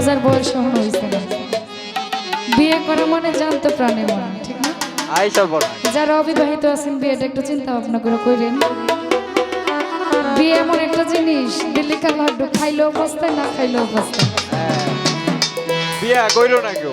বোঝার বয়স এখনও হয়েছে না। বিয়ে করা মানে জানতো প্রাণে মনে ঠিক না? যারা অবিবাহিত আছেন বিয়েটা একটু চিন্তা ভাবনা করে করেন বিয়ে এমন একটা জিনিস দিল্লি লাড্ডু খাইলেও বসতে না খাইলেও বসতে হ্যাঁ। বিয়ে কইল না কেউ।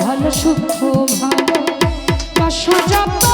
ভালো সুখ ভালো। যত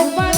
Bye.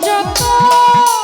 যখন